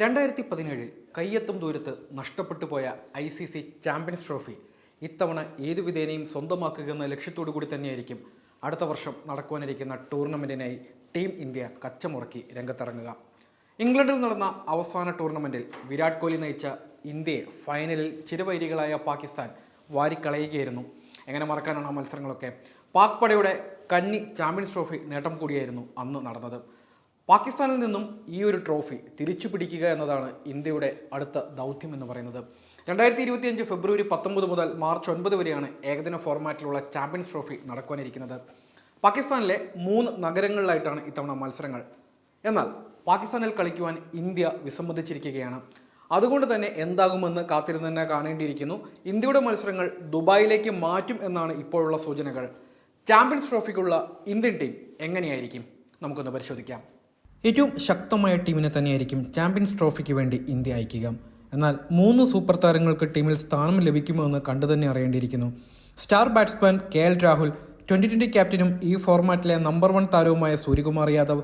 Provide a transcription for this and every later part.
രണ്ടായിരത്തി പതിനേഴിൽ കയ്യെത്തും ദൂരത്ത് നഷ്ടപ്പെട്ടു പോയ I C C champions trophy. ഇത്തവണ ഏതു വിധേനയും സ്വന്തമാക്കുക എന്ന ലക്ഷ്യത്തോടു കൂടി തന്നെയായിരിക്കും അടുത്ത വർഷം നടക്കുവാനിരിക്കുന്ന ടൂർണമെന്റിനായി ടീം ഇന്ത്യ കച്ചമുറക്കി രംഗത്തിറങ്ങുക. ഇംഗ്ലണ്ടിൽ നടന്ന അവസാന ടൂർണമെന്റിൽ വിരാട് കോഹ്ലി നയിച്ച ഇന്ത്യയെ ഫൈനലിൽ ചിരവൈരികളായ പാകിസ്ഥാൻ വാരിക്കളയുകയായിരുന്നു. എങ്ങനെ മറക്കാനാണ് ആ മത്സരങ്ങളൊക്കെ? പാക് പടയുടെ കന്നി ചാമ്പ്യൻസ് ട്രോഫി നേട്ടം കൂടിയായിരുന്നു അന്ന് നടന്നത്. പാകിസ്ഥാനിൽ നിന്നും ഈ ഒരു ട്രോഫി തിരിച്ചു പിടിക്കുക എന്നതാണ് ഇന്ത്യയുടെ അടുത്ത ദൗത്യം എന്ന് പറയുന്നത്. രണ്ടായിരത്തി ഇരുപത്തിയഞ്ച് ഫെബ്രുവരി പത്തൊമ്പത് മുതൽ മാർച്ച് ഒൻപത് വരെയാണ് ഏകദിന ഫോർമാറ്റിലുള്ള ചാമ്പ്യൻസ് ട്രോഫി നടക്കുവാനിരിക്കുന്നത്. പാകിസ്ഥാനിലെ മൂന്ന് നഗരങ്ങളിലായിട്ടാണ് ഇത്തവണ മത്സരങ്ങൾ. എന്നാൽ പാകിസ്ഥാനിൽ കളിക്കുവാൻ ഇന്ത്യ വിസമ്മതിച്ചിരിക്കുകയാണ്. അതുകൊണ്ട് തന്നെ എന്താകുമെന്ന് കാത്തിരുന്ന് കാണേണ്ടിയിരിക്കുന്നു. ഇന്ത്യയുടെ മത്സരങ്ങൾ ദുബായിലേക്ക് മാറ്റും എന്നാണ് ഇപ്പോഴുള്ള സൂചനകൾ. ചാമ്പ്യൻസ് ട്രോഫിക്കുള്ള ഇന്ത്യൻ ടീം എങ്ങനെയായിരിക്കും? നമുക്കൊന്ന് പരിശോധിക്കാം. ഏറ്റവും ശക്തമായ ടീമിനെ തന്നെയായിരിക്കും ചാമ്പ്യൻസ് ട്രോഫിക്ക് വേണ്ടി ഇന്ത്യ അയക്കുക എന്നാൽ മൂന്ന് സൂപ്പർ താരങ്ങൾക്ക് ടീമിൽ സ്ഥാനം ലഭിക്കുമോ എന്ന് കണ്ടു തന്നെ അറിയേണ്ടിയിരിക്കുന്നു. Star batsman K L Rahul twenty twenty ക്യാപ്റ്റനും ഈ ഫോർമാറ്റിലെ നമ്പർ വൺ താരവുമായ സൂര്യകുമാർ യാദവ്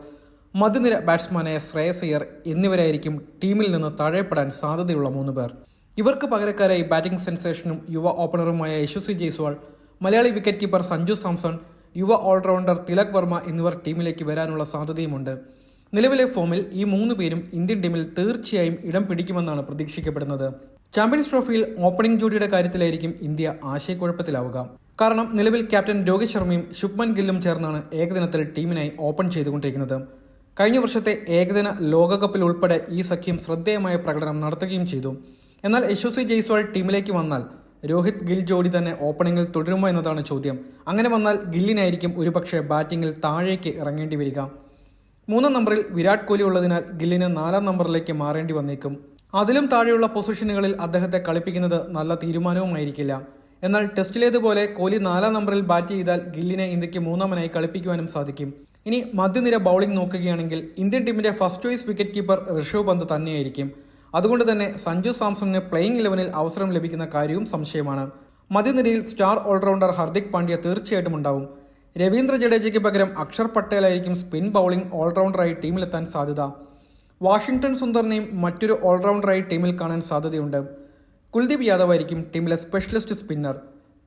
മധ്യനിര ബാറ്റ്സ്മാനായ ശ്രേയസ് അയ്യർ എന്നിവരായിരിക്കും ടീമിൽ നിന്ന് താഴെപ്പെടാൻ സാധ്യതയുള്ള മൂന്ന് പേർ. ഇവർക്ക് പകരക്കാരായി ബാറ്റിംഗ് സെൻസേഷനും യുവ ഓപ്പണറുമായ യശസ്വി ജയ്സ്വാൾ മലയാളി വിക്കറ്റ് കീപ്പർ സഞ്ജു സാംസൺ യുവ ഓൾറൗണ്ടർ തിലക് വർമ്മ എന്നിവർ ടീമിലേക്ക് വരാനുള്ള സാധ്യതയുമുണ്ട്. നിലവിലെ ഫോമിൽ ഈ മൂന്ന് പേരും ഇന്ത്യൻ ടീമിൽ തീർച്ചയായും ഇടം പിടിക്കുമെന്നാണ് പ്രതീക്ഷിക്കപ്പെടുന്നത്. ചാമ്പ്യൻസ് ട്രോഫിയിൽ ഓപ്പണിംഗ് ജോഡിയുടെ കാര്യത്തിലായിരിക്കും ഇന്ത്യ ആശയക്കുഴപ്പത്തിലാവുക. കാരണം നിലവിൽ ക്യാപ്റ്റൻ രോഹിത് ശർമ്മയും ശുഭ്മൻ ഗില്ലും ചേർന്നാണ് ഏകദിനത്തിൽ ടീമിനായി ഓപ്പൺ ചെയ്തുകൊണ്ടിരിക്കുന്നത്. കഴിഞ്ഞ വർഷത്തെ ഏകദിന ലോകകപ്പിൽ ഉൾപ്പെടെ ഈ സഖ്യം ശ്രദ്ധേയമായ പ്രകടനം നടത്തുകയും ചെയ്തു. എന്നാൽ യശസ്വി ജയ്സ്വാൾ ടീമിലേക്ക് വന്നാൽ രോഹിത് ഗിൽ ജോഡി തന്നെ ഓപ്പണിംഗിൽ തുടരുമോ എന്നതാണ് ചോദ്യം. അങ്ങനെ വന്നാൽ ഗില്ലിനായിരിക്കും ഒരുപക്ഷെ ബാറ്റിംഗിൽ താഴേക്ക് ഇറങ്ങേണ്ടി വരിക. മൂന്നാം നമ്പറിൽ വിരാട് കോഹ്ലി ഉള്ളതിനാൽ ഗില്ലിന് നാലാം നമ്പറിലേക്ക് മാറേണ്ടി വന്നേക്കും. അതിലും താഴെയുള്ള പൊസിഷനുകളിൽ അദ്ദേഹത്തെ കളിപ്പിക്കുന്നത് നല്ല തീരുമാനവുമായിരിക്കില്ല. എന്നാൽ ടെസ്റ്റിലേതുപോലെ കോഹ്ലി നാലാം നമ്പറിൽ ബാറ്റ് ചെയ്താൽ ഗില്ലിനെ ഇന്ത്യയ്ക്ക് മൂന്നാമനായി കളിപ്പിക്കുവാനും സാധിക്കും. ഇനി മധ്യനിര ബൗളിംഗ് നോക്കുകയാണെങ്കിൽ ഇന്ത്യൻ ടീമിന്റെ first choice wicket keeper Rishabh Pant തന്നെയായിരിക്കും. അതുകൊണ്ട് തന്നെ സഞ്ജു സാംസണിന് പ്ലേയിങ് ഇലവനിൽ അവസരം ലഭിക്കുന്ന കാര്യവും സംശയമാണ്. മധ്യനിരയിൽ സ്റ്റാർ ഓൾറൗണ്ടർ ഹർദിക് പാണ്ഡ്യ തീർച്ചയായിട്ടും ഉണ്ടാവും. രവീന്ദ്ര ജഡേജയ്ക്ക് പകരം അക്ഷർ പട്ടേലായിരിക്കും സ്പിൻ ബൗളിംഗ് ഓൾറൗണ്ടറായി ടീമിലെത്താൻ സാധ്യത. വാഷിംഗ്ടൺ സുന്ദറിനെയും മറ്റൊരു ഓൾറൗണ്ടറായി ടീമിൽ കാണാൻ സാധ്യതയുണ്ട്. കുൽദീപ് യാദവ് ആയിരിക്കും ടീമിലെ സ്പെഷ്യലിസ്റ്റ് സ്പിന്നർ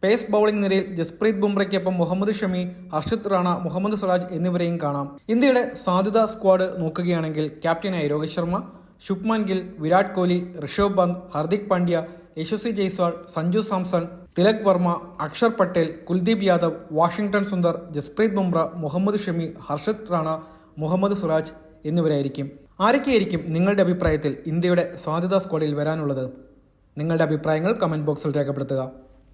പേസ് ബൗളിംഗ് നിരയിൽ ജസ്പ്രീത് ബുംറയ്ക്കൊപ്പം മുഹമ്മദ് ഷമി ഹർഷിത് റാണ മുഹമ്മദ് സിറാജ് എന്നിവരെയും കാണാം. ഇന്ത്യയുടെ സാധ്യതാ സ്ക്വാഡ് നോക്കുകയാണെങ്കിൽ ക്യാപ്റ്റനായ രോഹിത് ശർമ്മ ശുഭ്മാൻ ഗിൽ വിരാട് കോഹ്ലി ഋഷഭ് പന്ത് ഹർദിക് പാണ്ഡ്യ യശസ്വി ജയ്സ്വാൾ സഞ്ജു സാംസൺ തിലക് വർമ്മ അക്ഷർ പട്ടേൽ കുൽദീപ് യാദവ് വാഷിംഗ്ടൺ സുന്ദർ ജസ്പ്രീത് ബുംറ മുഹമ്മദ് ഷമി ഹർഷദ് റാണ മുഹമ്മദ് സുറാജ് എന്നിവരായിരിക്കും. ആരൊക്കെയായിരിക്കും നിങ്ങളുടെ അഭിപ്രായത്തിൽ ഇന്ത്യയുടെ സാധ്യതാ സ്ക്വാഡിൽ വരാനുള്ളത്? നിങ്ങളുടെ അഭിപ്രായങ്ങൾ കമന്റ് ബോക്സിൽ രേഖപ്പെടുത്തുക.